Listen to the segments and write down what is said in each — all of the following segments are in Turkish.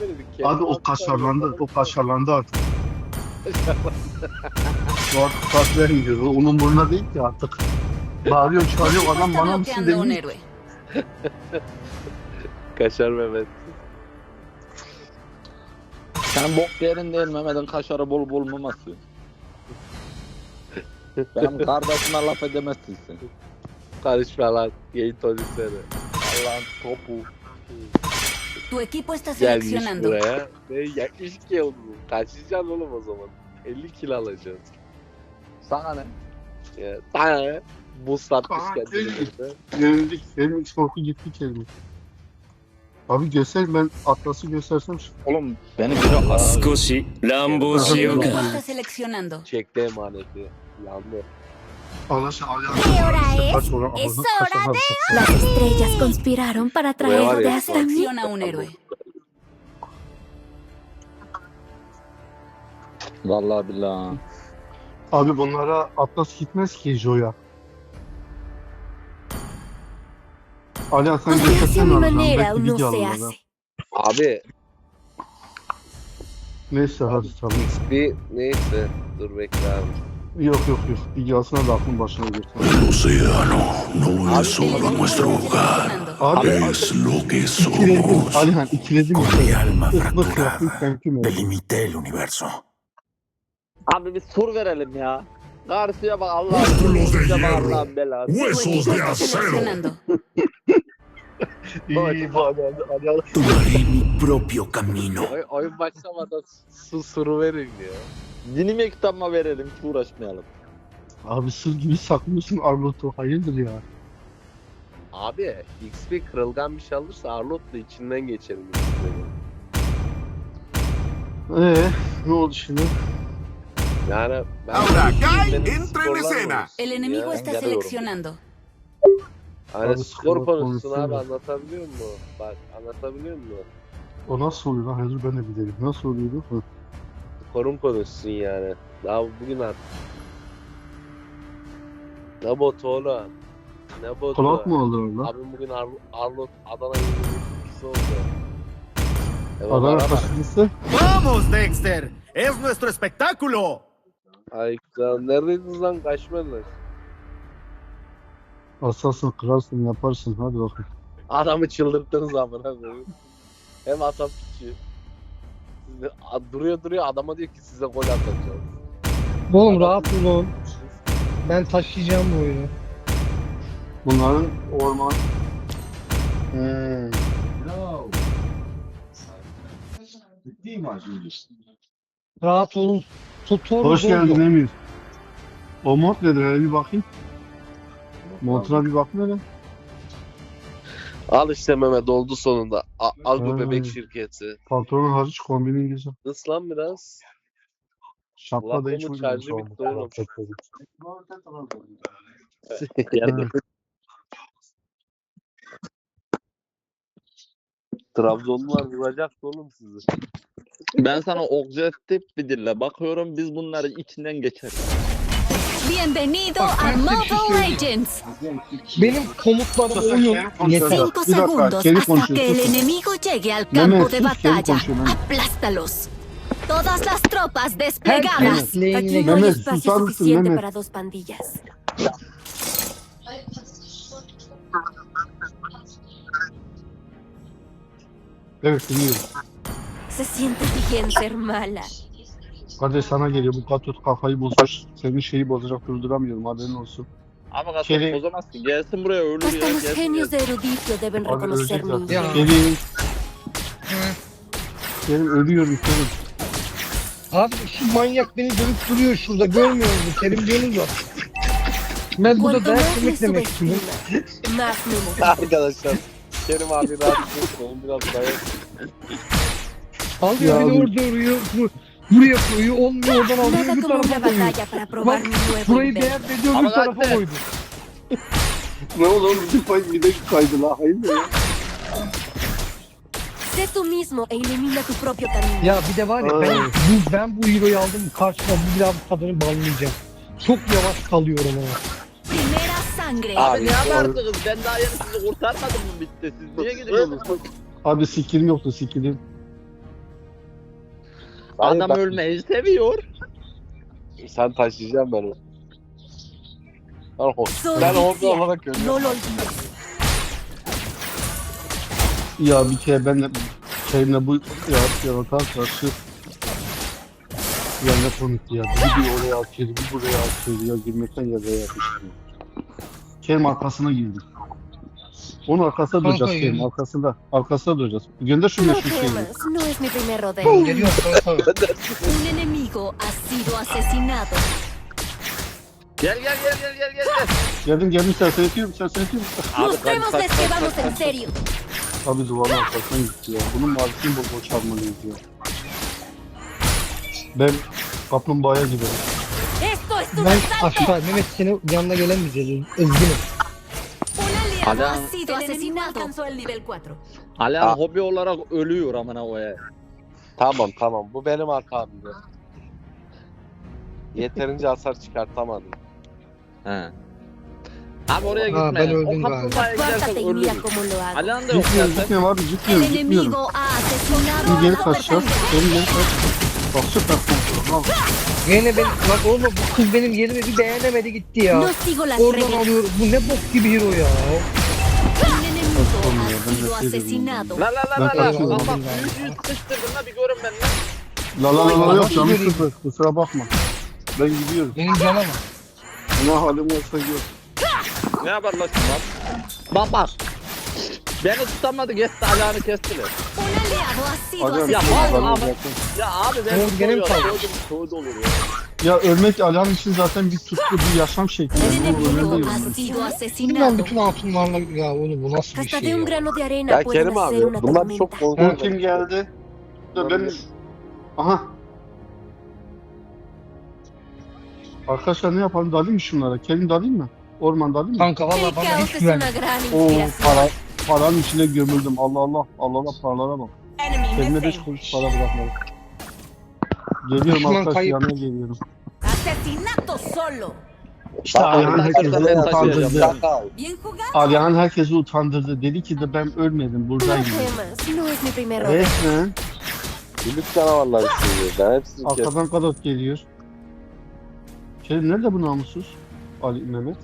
bir kelime Abi o kaşarlandı. O kaşarlandı artık. Şu artık kart vermiyor. Onun burnuna değil ki artık. Bağırıyor çağırıyor adam bana mısın demiyor. Kaşar Mehmet. Sen bok yerin değil Mehmet'in kaşarı bol bol maması. Benim kardeşime laf edemezsin sen. Karışma lan. Seni. Allah'ın topu. Tu equipo está Gelmiş seleccionando. buraya. Ne 72 oldu. Kaçacaksın oğlum o zaman. 50 kilo alacaksın. Sana ne? Ya, sana ne? Buz satmış Aa, kendine. değil. burada. Yenildik. Benim hiç korku gitti kelime. Abi göster ben Atlas'ı göstersem şu- Oğlum beni biri ara. 少し乱暴 Tu しよう equipo か está seleccionando. Çekti emaneti. Yandı. Atlas'ı alacağım. ¿Qué hora es? Es hora de- Las estrellas conspiraron para traer de hasta mí. Selecciona un héroe. Vallahi billahi. Abi bunlara Atlas gitmez ki Joya. Ali sen O sea, si a mi alacağım. manera Belki no video se alırlar ha. hace. Abi Neyse hadi tamam. bir neyse. Dur bekle abi. Yok yok yok. Videosuna da aklın başına getir. El océano no es solo nuestro hogar. Abi es lo que ikiledim. somos. Alihan ikiledim. Con mi alma Islık fracturada, temkin oldu. delimité el universo. Abi bir sur verelim ya. Karşıya bak Allah'ım. Músculos de bak hierro. Belası. Huesos de acero. Seleccionando. İyi bu Ali Ali. Tomaré mi propio camino. Oy, oyun başlamadan su suru verin ya. Dinime kitabıma verelim hiç uğraşmayalım. Abi sır gibi saklıyorsun Arlot'u. Hayırdır ya? Abi XP kırılgan bir şey alırsa Arlot'la içinden geçelim. XP'nin. Eee ne oldu şimdi? Yani ben Ahora benim entra en escena. El enemigo está seleccionando. Hani Abi skor skor konuşsun abi anlatabiliyor musun? Bak anlatabiliyor musun? O nasıl oluyor lan? Hayır ben de bilirim. Nasıl oluyordu? Hı. Skorum konuşsun yani. Daha bugün at. Ne botu oğlum? Ne botu? Kulak mı aldılar lan? Abim bugün Ar Arlot Adana yürüyüşü oldu. Evet, Adana araba. taşıdısı. ¡Vamos, Dexter! ¡Es nuestro espectáculo! Ay kral neredeydiniz lan kaçmadınız? Asasın, kralsın, yaparsın. Hadi bakayım. Adamı çıldırttınız amına koyayım. Hem atam piçi. Siz de- a- duruyor duruyor adama diyor ki size gol atacağım. Oğlum rahat olun. Ben taşıyacağım bu oyunu. Bunların orman... Hmm. Rahat olun. Tutor Hoş geldin Emir. O mod nedir? Hele bir bakayım. Montuna bir bakma hele. Al işte Mehmet oldu sonunda. A- al bu Hmm. bebek şirketi. Pantolonun hariç kombinin güzel. Kıs lan biraz. Şapka da hiç uymuyor. şarjı şu an. bitti oğlum. Yani. Trabzonlular vuracak oğlum sizi. Ben sana objektif bir dille bakıyorum biz bunları içinden geçeriz. Bienvenido Bak, a ben size bir şey Mobile söyleyeyim. Legends. Benim komutlarım oyun yeter. Cinco Bir dakika, segundos Kelly hasta que konuşuyor. el sus. enemigo llegue al Mehmet, campo de sus, Kelly batalla. konuşuyor, Mehmet. Aplástalos. Todas las tropas desplegadas. Herkes lehine Aquí no hay Mehmet, espacio susar mısın, suficiente Mehmet? para dos pandillas. Evet dinliyorum. Se siente bien ser mala. Kardeş sana geliyor. Bu katot kafayı bozmuş. Senin şeyi bozacak durduramıyorum. Haberin olsun. Ama kasap Kelly- bozamazsın. Gelsin buraya ölür ya. Hasta los Gelsin, gelsin. de erudicio deben Abi ölecek mi zaten. Ya. ingenio. Gelin. Gelin ölüyorum Kerim. Abi şu manyak beni dövüp duruyor şurada görmüyor musun? Kerim diyorsunuz ya. Ben burada Cuanto dayak más me yemek demek istiyorum. más me. Arkadaşlar. Kerim abi rahatsız. Oğlum biraz dayak. Alıyor Ya beni orada vuruyor. Bu, buraya koyuyor. Olmuyor oradan alıyor. Bir una tarafa koyuyor. nuevo Burayı beğenmedi Ama öbür tarafa zaten- koydu. Ne olur bir pay bir de kaydı la. Hayır ya. Sé tú mismo e elimina tu propio camino. Ya bir de var ya ben Ay. bu, ben bu hero'yu aldım karşıma bu biraz kadını banlayacağım. Çok yavaş kalıyorum ama. Primera sangre. Abi ne yaparsınız? Ben daha yeni sizi kurtarmadım mı bitti? Siz niye gidiyorsunuz? Abi skillim yoktu skillim. Hayır, Adam bak- ölmeyi seviyor. Sen taşıyacaksın beni. Ben, ho- Soy ben hobi fiel. olarak olvides. Ya bir kere ben de şeyimle bu ya yaratan karşı ya ne komikti ya. Bir bir oraya atıyordu, bir buraya atıyordu ya girmekten yazaya yapıştı. Kerim arkasına girdi. Onun arkasında Kanka duracağız girdi. arkasında. Arkasında duracağız. Gönder şu No meşhur şeyi. temas, no es mi primer rodeo. Ben geliyorum kanka. Un enemigo ha sido asesinado. Gel gel gel gel gel gel. gel. Geldim geldim sen seyretiyorum sen seyretiyorum. Mostrémosles que vamos en serio. Abi duvarın arkasına gitti ya. Bunun mavisini bol bol çalmalıyız ya. Ben kaplumbağaya giderim. Esto es un Ben asalto. aşağı Mehmet senin yanına gelemeyeceğiz. Üzgünüm. Alan. ha sido asesinado. alcanzó el nivel 4. Alihan Ah. hobi olarak ölüyor amına koyayım. Tamam tamam bu benim arkamda. Yeterince hasar çıkartamadım. He. Abi oraya Ha, gitme. ben öldüm o galiba. kaplumbağaya Apártate y mira ölürüz. cómo lo hago. Alihan da yok Gitmiyorum zaten. gitmiyorum abi El gitmiyorum gitmiyorum. enemigo ha asesinado a geri dos kaçacağız. personas. Geri geri kaç. Bak süper kontrol. Al. Yine ben lan oğlum bu kız benim yerimi bir beğenemedi gitti ya. No sigo las Oradan reglas. alıyorum. Bu ne bok gibi hero ya. Asesinado. La la la la la. Lan yüz yüz sıçtırdın la bir görün ben lan. La la la la yok canım sıfır. Kusura bakma. Ben gidiyorum. Benim canım. Ne halim olsa gör. Ne yapar lan şunlar? Bak bak. Beni tutamadı geçti Alihan'ı kestiler. Un aliado ha sido Adam Ya asesinado. vallahi abi. Ya abi ben Oğlum gene mi kaldı? Soğudum soğudu olur ya. Ya ölmek Alihan için zaten bir tutku, bir yaşam şekli. Enemigo ha sido Bilmem asesinado. bütün altınlarla ya oğlum bu nasıl bir Hasta şey de un ya. grano de arena Ya pueden Kerim hacer abi una bunlar çok tormenta. Korkunç. kim geldi? Dur ben... Aha. Arkadaşlar ne yapalım? Dalayım mı şunlara? Kerim dalayım mı? Orman dalayım mı? Kanka El valla bana caos hiç es güven. una gran Oo inspiración. para. Paranın içine gömüldüm. Allah Allah. Allah Allah paralara bak. Kendime beş kuruş para bırakmadım. Geliyorum Düşman arkadaş kayıp. yanına geliyorum. Asesinato solo. İşte Alihan herkesi utandırdı. Sakal. Bien jugado. Alihan herkesi utandırdı. Dedi ki de ben ölmedim buradayım. temas, no es mi primer rodeo. Resmen Gülük canavarları seviyor. Ben hepsini kestim. arkadan kadar geliyor. Kerim nerede bu namussuz? Ali Mehmet.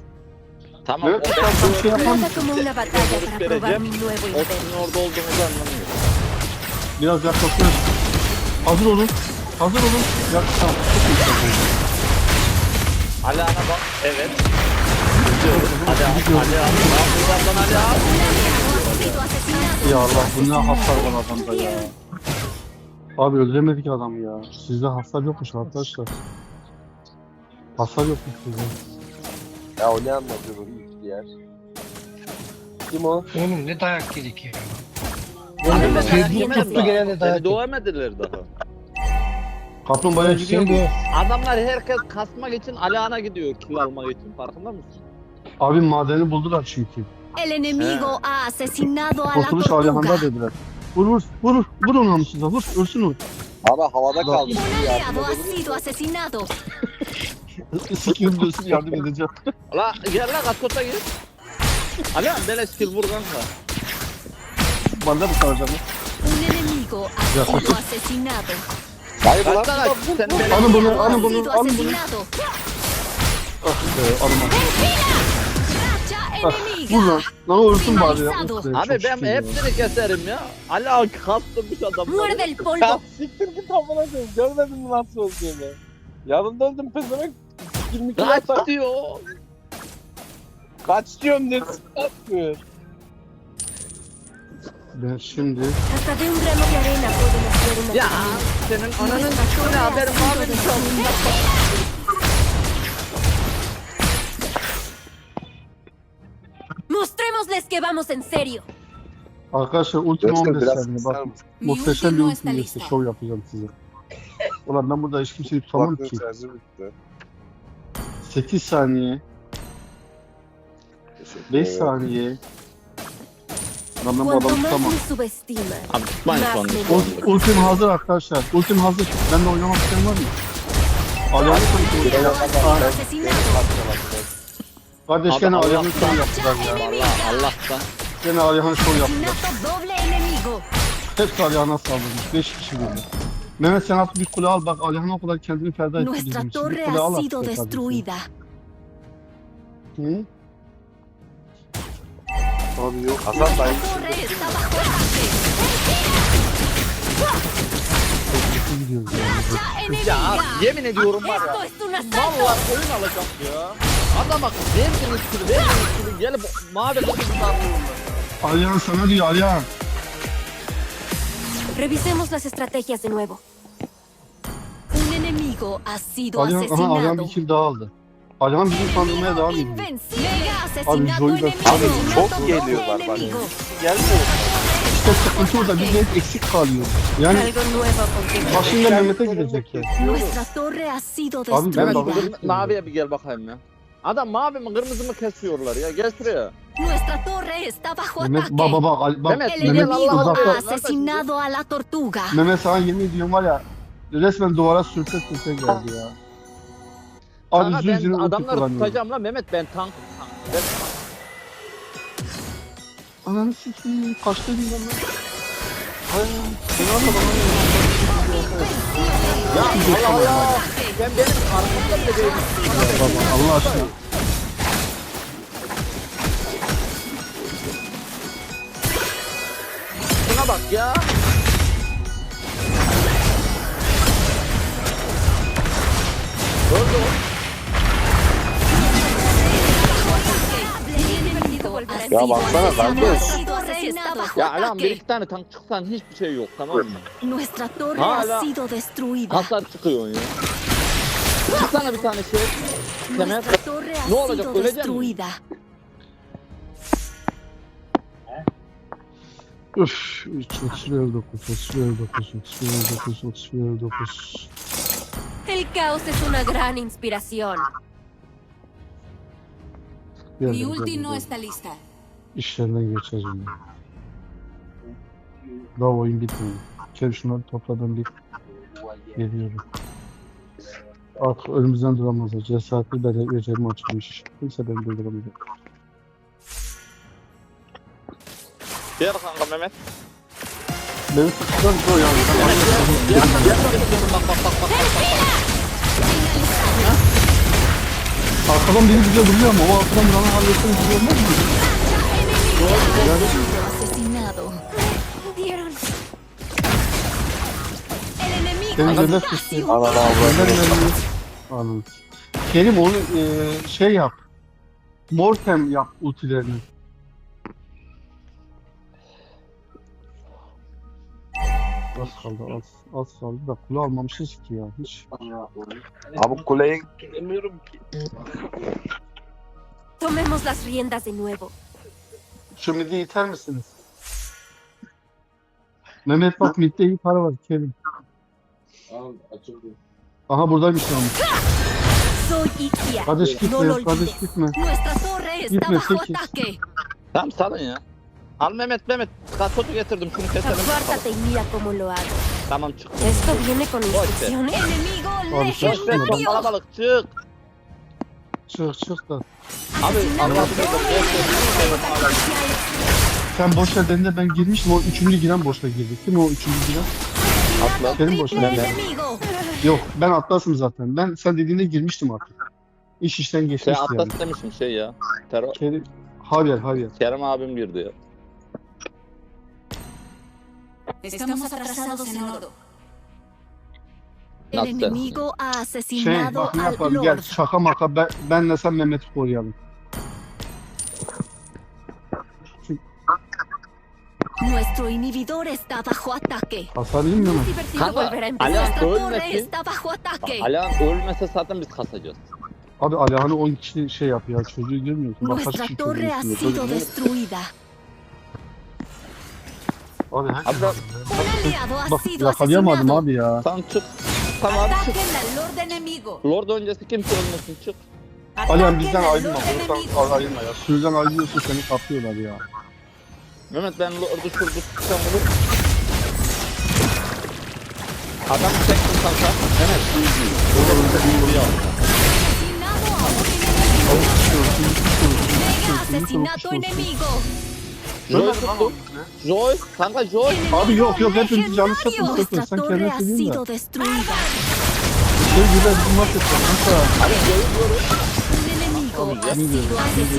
Tamam. Evet, o tamam, ben bir şey como una batalla para probar mi nuevo O imperio. orada olduğunuzu anlamıyor. Biraz yaklaşıyoruz. Hazır olun. Hazır olun. Yaklaşalım. Çok iyi takıldı. Alihan'a bak. Evet. Ne yapıyorsun lan Alihan? Ha sido asesinado. Ya Allah bu ne hasar var adamda ya. Abi öldüremedik adamı ya. Sizde hasar yokmuş arkadaşlar. Hasar yokmuş sizde. Ya o ne anlatıyor bu ihtiyar? Kim o? Oğlum ne dayak yedik ya. Oğlum Facebook tuttu daha. gene de dayak yedik. dövemediler daha. Kaplumbağaya gidiyor Seni mu? bu. Adamlar herkes kasmak için Alihan'a gidiyor kill almak için farkında mısın? Abi madeni buldular çünkü. El enemigo ha asesinado a la Kurtuluş Alihan'da tortuga. dediler. Vur vur vur vur onu namussuza vur ölsün o. Abi havada kaldı. Un Yardım aliado ha edebilir sido asesinado. Sikim ölsün yardım edeceğim. La gel la kaskota gir. Alihan beleş kill vur kanka. Bana mı kalacak? Un enemigo ha Ya, sido asesinado. Hayır lan. Kaç. Sen beleş. Alın bunu Ha alın bunu sido alın bunu. asesinado. Ah be alın bunu. Racha Ah, enemiga. Vur lan. Lan ölsün bari ya. Of be, Abi çok ben şükür ya. hepsini keserim ya. Alihan kastırmış adamları. Muerde el polvo. Ya siktir git amına koyayım. Görmedin mi nasıl öldüğümü? Yanımda öldüm pezevenk. 22 Kaç yasa. diyor. Kaç diyorum ne atmıyor. Ben şimdi Hasta de un grano de arena pueden hacer una Ya senin ananın ha haberin var mı? Mostrémosles que vamos en serio. arkadaşlar ultim Göster 15 biraz saniye bak. Muhteşem bir ultim geçti. Şov yapacağım size. Ulan ben burada hiç kimseyi tutamam ki. şarjı bitti. 8 saniye, 5 saniye. Ben bu adamı tutamam. Abi tutmayın şu anda. Ult- ultim hazır arkadaşlar. Ultim hazır. Ben de oynamak isteyen var mı? Ayağını koy. Aliado ha sido asesinado. Kardeş Abi gene ayağını şov Allah. yaptılar ya. Allah Allah'tan. Gene ayağını şov yaptılar. Hepsi ayağına saldırmış. 5 kişi burada. Mehmet sen artık bir kule al bak Alihan o kadar kendini feda etti Nuestra bizim için. Bir torre kule al ha artık sido be kardeşim. destruida. Hı? Abi yok. Hasan dayı Torre está bajo ataque. Nasıl gidiyoruz ya? Ya Enemiga. yemin ediyorum var ya. Esto es un asalto. Vallahi oyun alacak ya. Adama verdiniz kili verdiniz kili gelip mavi kırmızılar Alihan sana diyor Alihan. Revisemos las estrategias de nuevo. Un enemigo ha sido Alihan, aha, Alihan asesinado. bir kill daha aldı. Alihan bizi kandırmaya devam ediyor. Mega asesinato Joy'u da- enemigo. Abi çok geliyorlar bak. enemigos. Gelmiyor. İşte sıkıntı orada biz hep eksik kalıyor. Yani Algo nuevo contemplar. başında Mehmet'e gidecek ya. Nuestra torre ha sido Abi ben destruida. dalga maviye bir gel bakayım ya. Adam mavi mi kırmızı mı kesiyorlar ya gel şuraya. Nuestra torre está bajo Mehmet ataque. bak bak bak Ali- bak Mehmet, El Mehmet enemigo uzakta. ha asesinado a la tortuga. Mehmet sana yemin ediyorum var ya resmen duvara sürte sürte geldi ya. Abi Kanka yüzü ben yüzüne ulti adamları kullanıyor. tutacağım lan Mehmet ben tank. tank. Ben. Ananı sikeyim kaçtı değil lan. Ay, seni atma bana Ya Allah Allah. Sen benim arkamda bile değilsin. ya. Baba Allah aşkına. Şuna bak ya. Öldü o. El enemigo ha Ya sido baksana, asesinado. kardeş. Ha sido asesinado bajo Ya lan bir ataque. iki tane tank çıksan hiçbir şey yok tamam mı? Nuestra torre Hala- ha sido destruida. Hasar çıkıyor ya. Çıksana bir tane şey. Ha Ne olacak, sido ölecek mi? destruida. Üf 31 9 31 9 31 9 31 9 El caos es una gran inspiración. Mi ulti no está lista. İşlerinden geçeceğim. Daha oyun bitmedi. Kev şunları topladım bir geliyorum. Artık önümüzden duramazlar. Cesaretli beden becerimi açılmış. Kimse beni durduramıyor. Gel kanka Mehmet. Beni tuttular bu yani. Gel gel bak bak bak. Arkadan biri bize vuruyor ama o arkadan vuranı halletsen güzel olmaz mı? Asesinado. Dieron. Es gönder un Ananı Gönder. Kerim onu e, şey yap. Mortem yap ultilerini. Az kaldı az. Az kaldı da kule almamışız ki ya hiç. Abi kuleye gidemiyorum ki. Tomemos las riendas de nuevo. Şu midi iter misiniz? Mehmet bak midde iyi para var Kerim. Aha buradaymış lan. Soy Ikia. Kardeş No lo gitme, kardeş olvides. gitme. Nuestra torre está Gitme, bajo sekiz. ataque. Tamam salın ya. Al Mehmet Mehmet. Katotu getirdim şunu keselim. Apártate y mira cómo lo hago. Tamam çık. Esto viene con instrucciones. Enemigo Abi, Boş ver çok legendario. kalabalık çık. Çık çık da. Abi Asesinado Allah'ım torre enemigo. Sen boş ver dediğinde ben girmiştim o üçüncü giren boşta girdi. Kim o üçüncü giren? Asesinado Kerim boş triple ver. enemigo. Yok ben atlasım zaten. Ben sen dediğinde girmiştim artık. İş işten Şey geçmişti yani. Atlas demişim şey ya. Terör. Kerim, Javier, Javier. Kerem abim girdi ya. Estamos atrasados en oro. El Nasıl? enemigo ha Şey asesinado bak ne al yapalım gel Lord. şaka maka ben, benle sen Mehmet'i koruyalım. Nuestro inhibidor está bajo ataque. Hasar yemiyor mu? Muy divertido Kanka volver a empezar. Alihan Nuestra torre ölmesin. está bajo ataque. Alihan ölmese zaten biz kasacağız. Abi Alihan'ı 10 kişi şey yap ya çocuğu görmüyor musun? Bak kaç Nuestra kişi torre ha çocuğu sido destruida. Abi her Abi ben- Un aliado ha Bak sido yakalayamadım asesinado. abi ya. Tamam çık. Tamam abi çık. al Lord enemigo. Lord öncesi kimse ölmesin çık. Alihan bizden ayrılma. Oradan ayrılma ya. Sürüden ayrılıyorsun seni kaplıyorlar ya. Mehmet ben orada şurada tutsam olur. Adam tek tutarsa Mehmet easy. Olur olur easy al. Asesinato enemigo. Joy tuttu. Joy. Kanka Joy. Abi yok yok hepimiz canlı satın satın. Sen kendine söyleyeyim de. Şey gibi bizim nasıl yapacağım? Kanka. Abi Joy'u görüyor.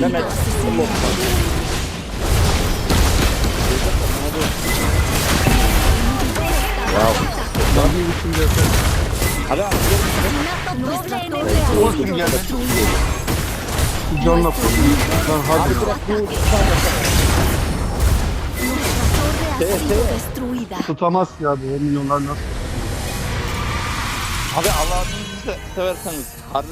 Mehmet. Mehmet. Tabii bütün gelsen. Hadi abi. Olsun gelme. Canla koyayım. Lan hadi. Evet, evet. Tutamaz ya bu milyonlar nasıl? Abi Allah'ını severseniz. Harbi